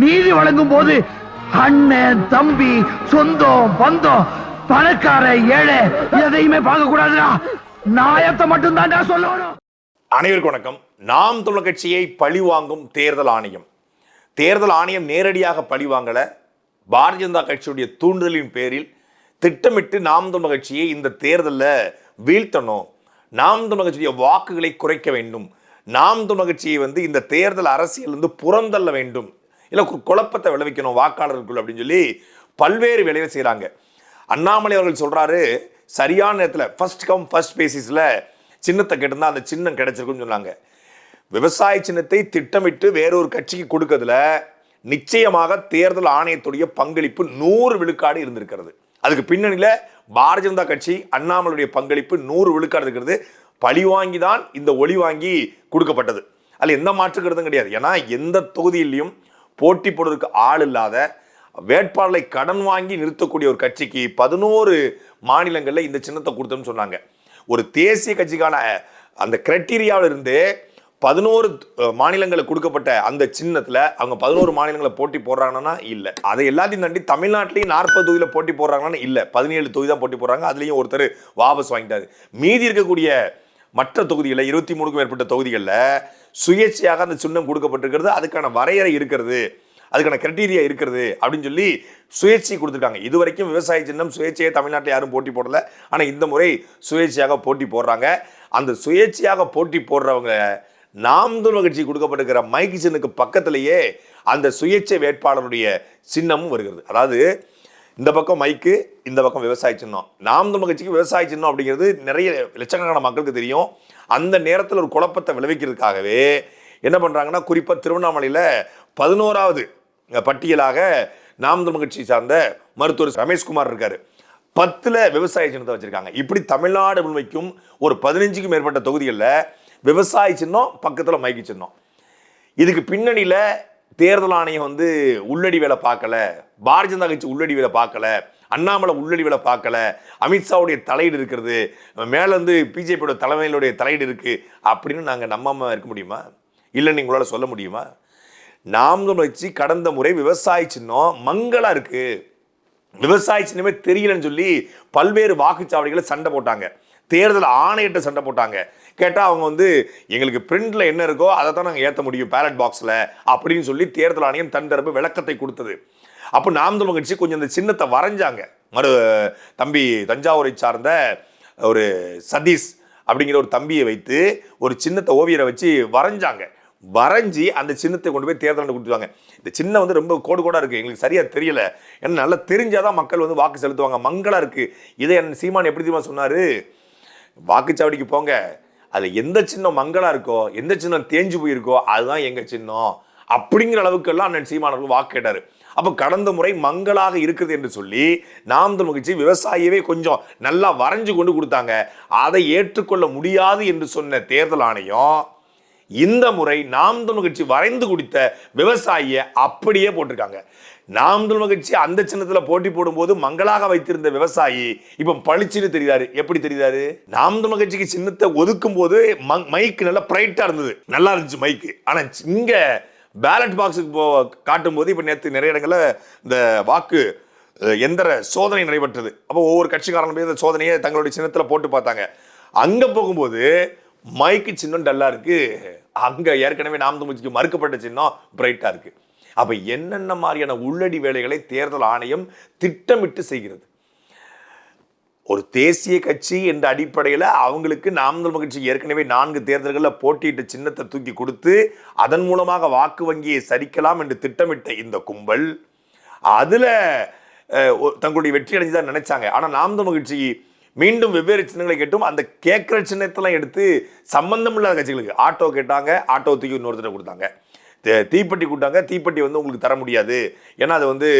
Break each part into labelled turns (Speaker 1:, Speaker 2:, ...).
Speaker 1: நீதி வழங்கும் போது அண்ணன் தம்பி சொந்தம் பந்தம் பணக்கார ஏழை எதையுமே பார்க்க கூடாதுடா நாயத்தை மட்டும் தான்டா சொல்லணும்.
Speaker 2: அனைவருக்கும் வணக்கம். நாம் தமிழ் கட்சியை பழிவாங்கும் தேர்தல் ஆணையம். தேர்தல் ஆணையம் நேரடியாக பழிவாங்கல. பாரதிய ஜனதா கட்சியுடைய தூண்டுதலின் பேரில் திட்டமிட்டு நாம் தமிழ் கட்சியை இந்த தேர்தலில் வீழ்த்தணும். நாம் தமிழ் கட்சியுடைய வாக்குகளை குறைக்க வேண்டும். நாம் தமிழ் கட்சியை வந்து இந்த தேர்தல் அரசியல் வந்து புறந்தள்ள வேண்டும். இல்லை கு- குழப்பத்தை விளைவிக்கணும் வாக்காளர்களுக்குள் அப்படின்னு சொல்லி பல்வேறு வேலைகளை செய்கிறாங்க அண்ணாமலை அவர்கள் சொல்கிறாரு சரியான நேரத்தில் ஃபர்ஸ்ட் கம் ஃபர்ஸ்ட் பேசிஸில் சின்னத்தை கேட்டிருந்தா அந்த சின்னம் கிடைச்சிருக்குன்னு சொன்னாங்க. விவசாய சின்னத்தை திட்டமிட்டு வேறொரு கட்சிக்கு கொடுக்கறதுல நிச்சயமாக தேர்தல் ஆணையத்துடைய பங்களிப்பு நூறு விழுக்காடு இருந்திருக்கிறது. அதுக்கு பின்னணியில் பாரதிய ஜனதா கட்சி அண்ணாமலையுடைய பங்களிப்பு நூறு விழுக்காடு இருக்கிறது. பழி வாங்கி தான் இந்த ஒளி வாங்கி கொடுக்கப்பட்டது. அதில் எந்த மாற்றுக்கிறதும் கிடையாது. ஏன்னா எந்த தொகுதியிலையும் போட்டி போடுறதுக்கு ஆள் இல்லாத வேட்பாளரை கடன் வாங்கி நிறுத்தக்கூடிய ஒரு கட்சிக்கு பதினோரு மாநிலங்களில் இந்த சின்னத்தை கொடுத்தோம்னு சொன்னாங்க. ஒரு தேசிய கட்சிக்கான அந்த கிரைட்டீரியாவில் இருந்து பதினோரு மாநிலங்களுக்கு கொடுக்கப்பட்ட அந்த சின்னத்தில் அவங்க பதினோரு மாநிலங்களை போட்டி போடுறாங்கன்னா இல்லை. அதை எல்லாத்தையும் தாண்டி தமிழ்நாட்டிலையும் நாற்பது தொகுதியில் போட்டி போடுறாங்கன்னா இல்லை. பதினேழு தொகுதி தான் போட்டி போடுறாங்க. அதுலேயும் ஒருத்தர் வாபஸ் வாங்கிட்டாரு. மீதி இருக்கக்கூடிய மற்ற தொகுதிகளில் இருபத்தி மூணுக்கும் மேற்பட்ட தொகுதிகளில் சுயேட்சையாக அந்த சின்னம் கொடுக்கப்பட்டிருக்கிறது. அதுக்கான வரையறை இருக்கிறது. அதுக்கான கிரைட்டீரியா இருக்கிறது அப்படின்னு சொல்லி சுயேட்சை கொடுத்துருக்காங்க. இது வரைக்கும் விவசாய சின்னம் சுயேட்சையை தமிழ்நாட்டில் யாரும் போட்டி போடல. ஆனால் இந்த முறை சுயேட்சையாக போட்டி போடுறாங்க. அந்த சுயேட்சையாக போட்டி போடுறவங்க நாம் கட்சி கொடுக்கப்பட்டிருக்கிற மைக் சின்னுக்கு பக்கத்திலேயே அந்த சுயேட்சை வேட்பாளருடைய சின்னமும் வருகிறது. அதாவது இந்த பக்கம் மைக்கு இந்த பக்கம் விவசாய சின்னம். நாம் தமிழ் கட்சிக்கு விவசாய சின்னம் அப்படிங்கிறது நிறைய லட்சக்கணக்கான மக்களுக்கு தெரியும். அந்த நேரத்தில் ஒரு குழப்பத்தை விளைவிக்கிறதுக்காகவே என்ன பண்ணுறாங்கன்னா குறிப்பாக திருவண்ணாமலையில் பதினோராவது பட்டியலாக நாம் தமிழ் கட்சி சார்ந்த மருத்துவர் ரமேஷ்குமார் இருக்கார். பத்தில் விவசாய சின்னத்தை வச்சுருக்காங்க. இப்படி தமிழ்நாடு முழுமைக்கும் ஒரு பதினஞ்சுக்கும் மேற்பட்ட தொகுதிகளில் விவசாய சின்னம் பக்கத்தில் மைக்கு சின்னம். இதுக்கு பின்னணியில் தேர்தல் ஆணையம் வந்து உள்ளடி வேலை பார்க்கல. பாரதிய ஜனதா கட்சி உள்ளடிவில் பார்க்கல அண்ணாமலை உள்ளடிவில் பார்க்கல அமித்ஷாவுடைய தலையீடு இருக்கிறது மேலேருந்து பிஜேபியோட தலைமையிலுடைய தலையீடு இருக்குது அப்படின்னு நாங்கள் நம்பாம இருக்க முடியுமா? இல்லைன்னு உங்களால் சொல்ல முடியுமா? நாம் வச்சு கடந்த முறை விவசாய சின்னம் மங்களாக இருக்குது விவசாய சின்னமே தெரியலன்னு சொல்லி பல்வேறு வாக்குச்சாவடிகளை சண்டை போட்டாங்க. தேர்தல் ஆணையிட்ட சண்டை போட்டாங்க. கேட்டால் அவங்க வந்து எங்களுக்கு பிரிண்டில் என்ன இருக்கோ அதை தான் நாங்கள் ஏற்ற முடியும் பேலட் பாக்ஸில் அப்படின்னு சொல்லி தேர்தல் ஆணையம் தன் தரப்பு விளக்கத்தை கொடுத்தது. அப்போ நாம் தமிழ் கட்சி கொஞ்சம் அந்த சின்னத்தை வரைஞ்சாங்க. மறு தம்பி தஞ்சாவூரை சார்ந்த ஒரு சதீஷ் அப்படிங்கிற ஒரு தம்பியை வைத்து ஒரு சின்னத்தை ஓவியரை வச்சு வரைஞ்சாங்க. வரைஞ்சி அந்த சின்னத்தை கொண்டு போய் தேர்தல் கொடுத்துருவாங்க இந்த சின்னம் வந்து ரொம்ப கோடு கோடாக இருக்குது எங்களுக்கு சரியாக தெரியல. ஏன்னா நல்லா தெரிஞ்சால் தான் மக்கள் வந்து வாக்கு செலுத்துவாங்க. மங்களாக இருக்குது இதை என் சீமான் எப்படி தெரியுமா சொன்னார்? வாக்குச்சாவடிக்கு போங்க. அது எந்த சின்னம் மங்களாக இருக்கோ எந்த சின்னம் தேஞ்சு போயிருக்கோ அதுதான் எங்கள் சின்னம். அப்படிங்கிற அளவுக்கெல்லாம் அண்ணன் சீமானவர்கள் வாக்கு கேட்டார். அப்போ கடந்த முறை மங்களாக இருக்குது என்று சொல்லி நாம் தமிழ் விவசாயியவே கொஞ்சம் நல்லா வரைஞ்சு கொண்டு கொடுத்தாங்க. அதை ஏற்றுக்கொள்ள முடியாது என்று சொன்ன தேர்தல் ஆணையம் இந்த முறை நாம் தமிழ் கட்சி வரைந்து குடித்த விவசாயியை அப்படியே போட்டிருக்காங்க. நாம் தமிழ் கட்சி அந்த சின்னத்துல போட்டி போடும்போது மங்களாக வைத்திருந்த விவசாயி இப்ப பளிச்சுன்னு தெரியுதாரு எப்படி தெரியுதாரு நாம் தமிழ் கட்சிக்கு சின்னத்தை ஒதுக்கும் போது மைக்கு நல்லா பிரைட்டா இருந்தது. நல்லா இருந்துச்சு மைக்கு. ஆனா இங்க பேலட் பாக்ஸுக்கு போ காட்டும் போது இப்போ நேற்று நிறைய இடங்களில் இந்த வாக்கு எந்திர சோதனை நடைபெற்றது. அப்போ ஒவ்வொரு கட்சிக்காரனும் போய் இந்த சோதனையை தங்களுடைய சின்னத்தில் போட்டு பார்த்தாங்க. அங்கே போகும்போது மைக்கு சின்னம் டல்லாக இருக்குது அங்கே ஏற்கனவே நாம் தமிழ்ச்சிக்கு மறுக்கப்பட்ட சின்னம் பிரைட்டாக இருக்குது அப்போ என்னென்ன மாதிரியான உள்ளடி வேலைகளை தேர்தல் ஆணையம் திட்டமிட்டு செய்கிறது? ஒரு தேசிய கட்சி என்ற அடிப்படையில் அவங்களுக்கு நாம் தமிழ் கட்சி ஏற்கனவே நான்கு தேர்தல்களில் போட்டியிட்டு சின்னத்தை தூக்கி கொடுத்து அதன் மூலமாக வாக்கு வங்கியை சரிக்கலாம் என்று திட்டமிட்ட இந்த கும்பல் அதில் தங்களுடைய வெற்றி அடைஞ்சுதான் நினைச்சாங்க. ஆனால் நாம் தமிழ் கட்சி மீண்டும் வெவ்வேறு சின்னங்களை கேட்டும். அந்த கேட்குற சின்னத்தெல்லாம் எடுத்து சம்பந்தம் இல்லாத கட்சிகளுக்கு ஆட்டோ கேட்டாங்க ஆட்டோ தூக்கி இன்னொருத்தர் கொடுத்தாங்க. தீப்பெட்டி கொடுத்தாங்க தீப்பெட்டி வந்து உங்களுக்கு தர முடியாது. ஏன்னா அது வந்து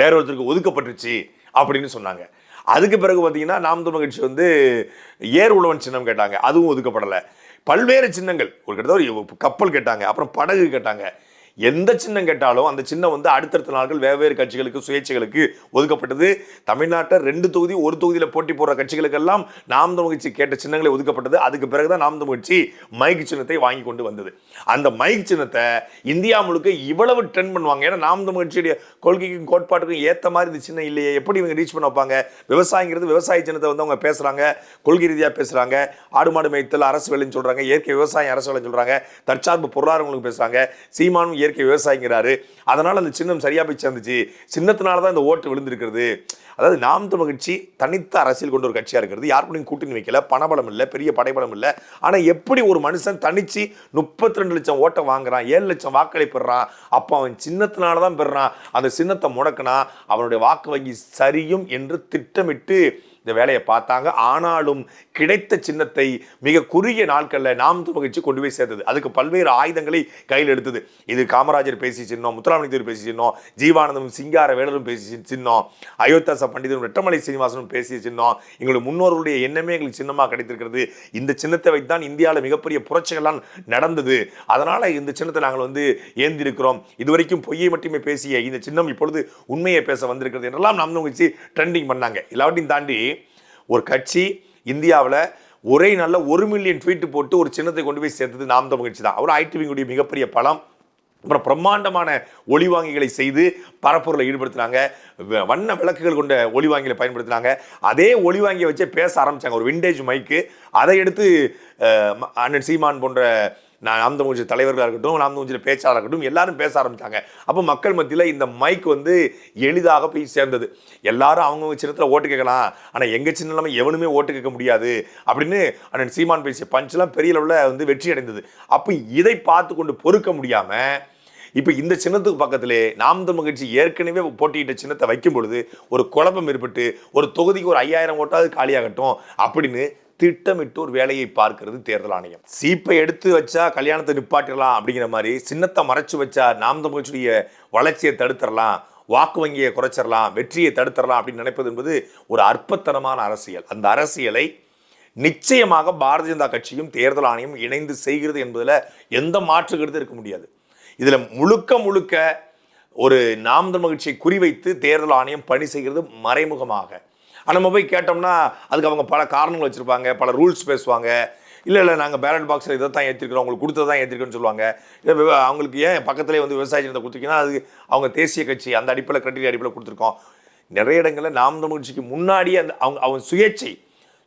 Speaker 2: வேற ஒருத்தருக்கு ஒதுக்கப்பட்டுருச்சு. அப்படின்னு சொன்னாங்க. அதுக்கு பிறகு பார்த்தீங்கன்னா நாம் தமிழ் கட்சி வந்து ஏர் உழவன் சின்னம் கேட்டாங்க. அதுவும் ஒதுக்கப்படலை. பல்வேறு சின்னங்கள். ஒரு கிட்டத்தட்ட ஒரு கப்பல் கேட்டாங்க. அப்புறம் படகு கேட்டாங்க. எந்த சின்னம் கேட்டாலும் அந்த சின்னம் வந்து அடுத்தடுத்த நாட்கள் வெவ்வேறு கட்சிகளுக்கு சுயேட்சைகளுக்கு ஒதுக்கப்பட்டது. தமிழ்நாட்டை ரெண்டு தொகுதி ஒரு தொகுதியில் போட்டி போடுற கட்சிகளுக்கெல்லாம் நாம் தமிழ் கட்சி கேட்ட சின்னங்களை ஒதுக்கப்பட்டது. அதுக்கு பிறகுதான் நாம் தமிழ் கட்சி மைக் சின்னத்தை வாங்கி கொண்டு வந்தது. அந்த மைக் சின்னத்தை இந்தியா முழுக்க இவ்வளவு ட்ரெண்ட் பண்ணுவாங்க. ஏன்னா நாம் தமிழ் கட்சியுடைய கொள்கைக்கும் கோட்பாட்டுக்கும் ஏற்ற மாதிரி இந்த சின்னம் இல்லையே. எப்படி இவங்க ரீச் பண்ண வைப்பாங்க? விவசாயங்கிறது விவசாய சின்னத்தை வந்து அவங்க பேசுறாங்க. கொள்கை ரீதியாக பேசுறாங்க. ஆடு மாடு மேய்த்தல் அரசு வேலைன்னு சொல்றாங்க. இயற்கை விவசாயம் அரசு வேலைன்னு சொல்றாங்க. தற்சார்பு பொருளாதாரங்களுக்கு பேசுறாங்க. சீமானும் இயற்கை விவசாயிங்கிறாரு. அதனால் அந்த சின்னம் சரியா போய் சேர்ந்துச்சு. சின்னத்தினால தான் இந்த ஓட்டு விழுந்திருக்கிறது. அதாவது நாம் தமிழ் கட்சி தனித்த அரசியல் கொண்ட ஒரு கட்சியாக இருக்கிறது. யாருக்கும் கூட்டணி வைக்கல. பணபலம் இல்லை பெரிய படைபலம் இல்லை. ஆனா எப்படி ஒரு மனுஷன் தனிச்சு முப்பத்தி ரெண்டு லட்சம் ஓட்டை வாங்குறான் ஏழு லட்சம் வாக்களை பெறுறான் அப்போ அவன் சின்னத்தினால தான் பெறுறான். அந்த சின்னத்தை முடக்கினா அவனுடைய வாக்கு வங்கி சரியும் என்று திட்டமிட்டு இந்த வேலையை பார்த்தாங்க. ஆனாலும் கிடைத்த சின்னத்தை மிக குறுகிய நாட்களில் நாம் துவகிச்சு கொண்டு போய் சேர்த்தது. அதுக்கு பல்வேறு ஆயுதங்களை கையில் எடுத்தது. இது காமராஜர் பேசி சின்னம் முத்துராமலிங்கர் பேசி சின்னம் ஜீவானந்தம் சிங்கார வேலரும் பேசி சின்னம் அயோத்தாச பண்டிதரும் வெட்டமலை சீனிவாசனும் பேசிய சின்னம் எங்களுடைய முன்னோர்களுடைய எண்ணமே எங்களுக்கு சின்னமாக கிடைத்திருக்கிறது. இந்த சின்னத்தை வைத்து தான் இந்தியாவில் மிகப்பெரிய புரட்சிகள்லாம் நடந்தது. அதனால் இந்த சின்னத்தை நாங்கள் வந்து ஏந்திருக்கிறோம். இதுவரைக்கும் பொய்யை மட்டுமே பேசிய இந்த சின்னம் இப்பொழுது உண்மையை பேச வந்திருக்கிறது என்றெல்லாம் நாம் தமிழ் ட்ரெண்டிங் பண்ணாங்க. எல்லாவற்றையும் தாண்டி ஒரு கட்சி இந்தியாவில் ஒரே நல்ல ஒரு மில்லியன் ட்வீட் போட்டு ஒரு சின்னத்தை கொண்டு போய் சேர்த்தது நாம் தமிழ் கட்சி தான். அவர் ஐடிவிங்குடைய மிகப்பெரிய பலம் அப்புறம் பிரம்மாண்டமான ஒளிவாங்கிகளை செய்து பரப்புரில் ஈடுபடுத்தினாங்க. வ- வண்ண விளக்குகள் கொண்ட ஒளிவாங்கிகளை பயன்படுத்தினாங்க. அதே ஒளிவாங்கியை வச்சே பேச ஆரம்பித்தாங்க ஒரு விண்டேஜ் மைக்கு அதை எடுத்து ம- அண்ணன் சீமான் போன்ற நான் நாம் தமிழ் தலைவர்களாக இருக்கட்டும் நாம் தமிழ் பேச்சாளர் இருக்கட்டும் எல்லாரும் பேச ஆரம்பித்தாங்க அப்போ மக்கள் மத்தியில் இந்த மைக் வந்து எளிதாக போய் சேர்ந்தது. எல்லாரும் அவங்கவுங்க சின்னத்தில் ஓட்டு கேட்கலாம். ஆனால் எங்கள் சின்ன இல்லாமல் எவனுமே ஓட்டு கேட்க முடியாது அப்படின்னு அண்ணன் சீமான் பேசிய பஞ்செலாம் பெரிய அளவில் வந்து வெற்றி அடைந்தது. அப்போ இதை பார்த்து கொண்டு பொறுக்க முடியாமல் இப்போ இந்த சின்னத்துக்கு பக்கத்திலே நாம் தமிழ் கட்சி ஏற்கனவே போட்டியிட்ட சின்னத்தை வைக்கும் பொழுது ஒரு குழப்பம் ஏற்பட்டு ஒரு தொகுதிக்கு ஒரு ஐயாயிரம் ஓட்டாவது காலியாகட்டும் அப்படின்னு திட்டமிட்டு ஒரு வேலையை பார்க்கிறது தேர்தல் ஆணையம். சீப்பை எடுத்து வச்சா கல்யாணத்தை நிப்பாட்டிடலாம் அப்படிங்கிற மாதிரி சின்னத்தை மறைச்சு வச்சா நாம் தமிழ்ச்சியுடைய வளர்ச்சியை தடுத்துடலாம் வாக்கு வங்கியை குறைச்சிடலாம் வெற்றியை தடுத்துடலாம் அப்படின்னு நினைப்பது என்பது ஒரு அற்பத்தனமான அரசியல். அந்த அரசியலை நிச்சயமாக பாரதிய ஜனதா கட்சியும் தேர்தல் ஆணையம் இணைந்து செய்கிறது என்பதில் எந்த மாற்று கருத்து இருக்க முடியாது. இதில் முழுக்க முழுக்க ஒரு நாம் தமிழ் கட்சியை குறிவைத்து தேர்தல் ஆணையம் பணி செய்கிறது மறைமுகமாக. நம்ம போய் கேட்டோம்னா அதுக்கு அவங்க பல காரணங்கள் வச்சுருப்பாங்க பல ரூல்ஸ் பேசுவாங்க. இல்லை இல்லை நாங்கள் பேலட் பாக்ஸில் இதை தான் ஏற்றிருக்கிறோம் உங்களுக்கு கொடுத்தது தான் ஏற்றிருக்கோன்னு சொல்லுவாங்க இல்லை அவங்களுக்கு ஏன் பக்கத்துலேயே வந்து விவசாய சின்னத்தை கொடுத்துருக்கீங்கன்னா அது அவங்க தேசிய கட்சி அந்த அடிப்படையில் கிரெடிட் அடிப்படையில் கொடுத்துருக்கோம். நிறைய இடங்களில் நாம் தமிழ் கட்சிக்கு முன்னாடியே அந்த அவங்க அவங்க சுயேட்சை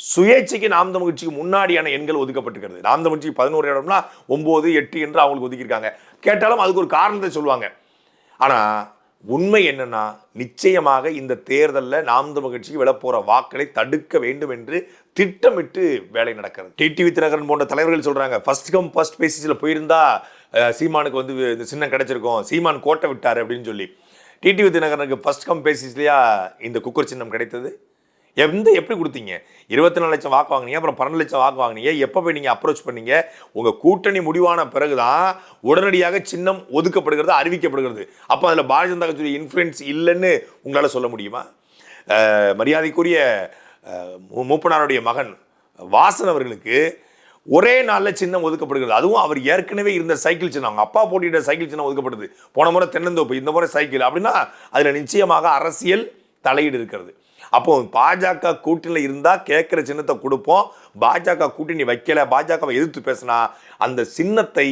Speaker 2: சுயேட்சைக்கு நாம் தமிழ் கட்சிக்கு முன்னாடியான எண்கள் ஒதுக்கப்பட்டுக்கிறது நாம் தமிழ் கட்சிக்கு பதினோரு இடம்னா ஒம்பது எட்டு என்று அவங்களுக்கு ஒதுக்கியிருக்காங்க. கேட்டாலும் அதுக்கு ஒரு காரணத்தை சொல்லுவாங்க. ஆனால் உண்மை என்னன்னா நிச்சயமாக இந்த தேர்தலில் நாம் தமிழ் கட்சிக்கு விழப்போகிற வாக்களை தடுக்க வேண்டும் என்று திட்டமிட்டு வேலை நடக்கிறது. டிடிவி தினகரன் போன்ற தலைவர்கள் சொல்கிறாங்க ஃபர்ஸ்ட் கம் ஃபர்ஸ்ட் பேசிஸில் போயிருந்தா சீமானுக்கு வந்து இந்த சின்னம் கிடைச்சிருக்கும். சீமான் கோட்டை விட்டார் அப்படின்னு சொல்லி. டிடிவி தினகரனுக்கு ஃபர்ஸ்ட் கம் பேசிஸ்லையா இந்த குக்கர் சின்னம் கிடைத்தது? எந்த எப்படி கொடுத்தீங்க? இருபத்தி நாலு லட்சம் வாக்கு வாங்கினீங்க அப்புறம் பன்னெண்டு லட்சம் வாக்கு வாங்கினீங்க எப்போ போய் நீங்கள் அப்ரோச் பண்ணீங்க? உங்கள் கூட்டணி முடிவான பிறகுதான் உடனடியாக சின்னம் ஒதுக்கப்படுகிறது அறிவிக்கப்படுகிறது. அப்போ அதில் பாரதிய ஜனதா கட்சியுடைய இன்ஃப்ளூயன்ஸ் இல்லைன்னு உங்களால் சொல்ல முடியுமா? மரியாதைக்குரிய மூப்பனாருடைய மகன் வாசன் அவர்களுக்கு ஒரே நாளில் சின்னம் ஒதுக்கப்படுகிறது. அதுவும் அவர் ஏற்கனவே இருந்த சைக்கிள் சின்னம். அவங்க அப்பா போட்டியிட்ட சைக்கிள் சின்னம் ஒதுக்கப்படுது. போன முறை தென்னந்தோப்பு இந்த முறை சைக்கிள். அப்படின்னா அதில் நிச்சயமாக அரசியல் தலையீடு இருக்கிறது. அப்போ பாஜக கூட்டணியில் இருந்தால் கேட்குற சின்னத்தை கொடுப்போம். பாஜக கூட்டணி வைக்கல பாஜகவை எதிர்த்து பேசினா அந்த சின்னத்தை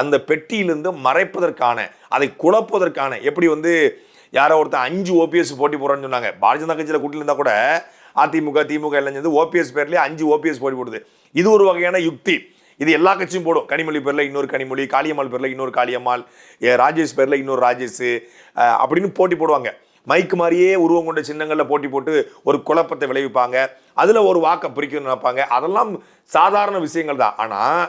Speaker 2: அந்த பெட்டியிலிருந்து மறைப்பதற்கான அதை குழப்பதற்கான எப்படி வந்து யாரோ ஒருத்தன் அஞ்சு ஓபிஎஸ் போட்டி போடுறோன்னு சொன்னாங்க. பாரதிய ஜனதா கட்சியில் கூட்டணி இருந்தால் கூட அதிமுக திமுக எல்லாம் சேர்ந்து ஓபிஎஸ் பேர்லேயே அஞ்சு ஓபிஎஸ் போட்டி போடுது. இது ஒரு வகையான யுக்தி. இது எல்லா கட்சியும் போடும். கனிமொழி பேரில் இன்னொரு கனிமொழி காளியம்மாள் பேரில் இன்னொரு காளியம்மாள் ராஜேஷ் பேரில் இன்னொரு ராஜேஷ் அப்படின்னு போட்டி போடுவாங்க. மைக்கு மாதிரியே உருவம் கொண்ட சின்னங்களில் போட்டி போட்டு ஒரு குழப்பத்தை விளைவிப்பாங்க. அதில் ஒரு வாக்கை பிரிக்கணும்னு நினைப்பாங்க. அதெல்லாம் சாதாரண விஷயங்கள் தான். ஆனால்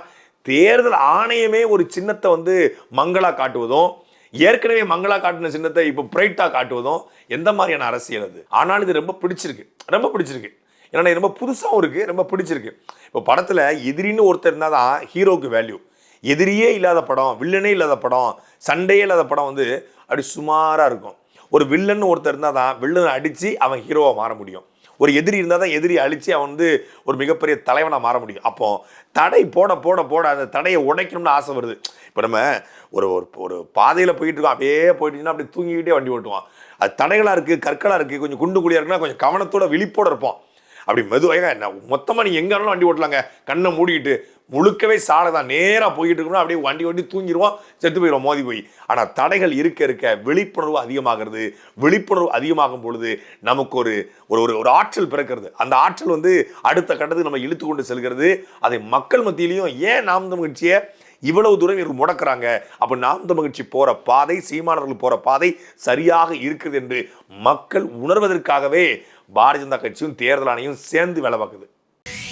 Speaker 2: தேர்தல் ஆணையமே ஒரு சின்னத்தை வந்து மங்களாக காட்டுவதும் ஏற்கனவே மங்களா காட்டின சின்னத்தை இப்போ பிரைட்டா காட்டுவதும் எந்த மாதிரியான அரசியல் அது? ஆனாலும் இது ரொம்ப பிடிச்சிருக்கு. ரொம்ப பிடிச்சிருக்கு. ஏன்னா ரொம்ப புதுசாகவும் இருக்கு. ரொம்ப பிடிச்சிருக்கு. இப்போ படத்தில் எதிரின்னு ஒருத்தர் இருந்தால் தான் ஹீரோக்கு வேல்யூ எதிரியே இல்லாத படம் வில்லனே இல்லாத படம் சண்டையே இல்லாத படம் வந்து அப்படி சுமாராக இருக்கும். ஒரு வில்லன் ஒருத்தர் இருந்தால் தான் வில்லனை அடித்து அவன் ஹீரோவாக மாற முடியும். ஒரு எதிரி இருந்தால் தான் எதிரி அழித்து அவன் வந்து ஒரு மிகப்பெரிய தலைவனாக மாற முடியும். அப்போ தடை போட போட போட அந்த தடையை உடைக்கணும்னு ஆசை வருது. இப்போ நம்ம ஒரு ஒரு ஒரு பாதையில் போயிட்டு இருக்கோம். அப்படியே போயிட்டுச்சுன்னா அப்படியே தூங்கிக்கிட்டே வண்டி ஓட்டுவான். அது தடைகளாக இருக்குது கற்களாக இருக்குது கொஞ்சம் குண்டு குழியாக இருக்குன்னா கொஞ்சம் கவனத்தோட விழிப்போட இருப்போம் அப்படி மெதுவாக என்ன மொத்தமாக நீ எங்கே வேணாலும் வண்டி ஓட்டலாங்க. கண்ணை மூடிக்கிட்டு முழுக்கவே சாலை தான். நேராக போயிட்டு இருக்கணும். அப்படியே வண்டி வண்டி தூங்கிடுவோம் செத்து போயிடுவோம். மோதி போய். ஆனால் தடைகள் இருக்க இருக்க விழிப்புணர்வு அதிகமாகிறது. விழிப்புணர்வு அதிகமாகும் பொழுது நமக்கு ஒரு ஒரு ஒரு ஒரு ஆற்றல் பிறக்கிறது. அந்த ஆற்றல் வந்து அடுத்த கட்டத்துக்கு நம்ம இழுத்து கொண்டு செல்கிறது. அதை மக்கள் மத்தியிலையும் ஏன் நாம் தமிழ் இவ்வளவு தூரம் இவர்கள் முடக்கிறாங்க? அப்போ நாம் மகிழ்ச்சி போகிற பாதை சீமானவர்கள் போகிற பாதை சரியாக இருக்குது என்று மக்கள் உணர்வதற்காகவே பாரதிய ஜனதா கட்சியும் தேர்தல் ஆணையும் சேர்ந்து வேலை பார்க்குது.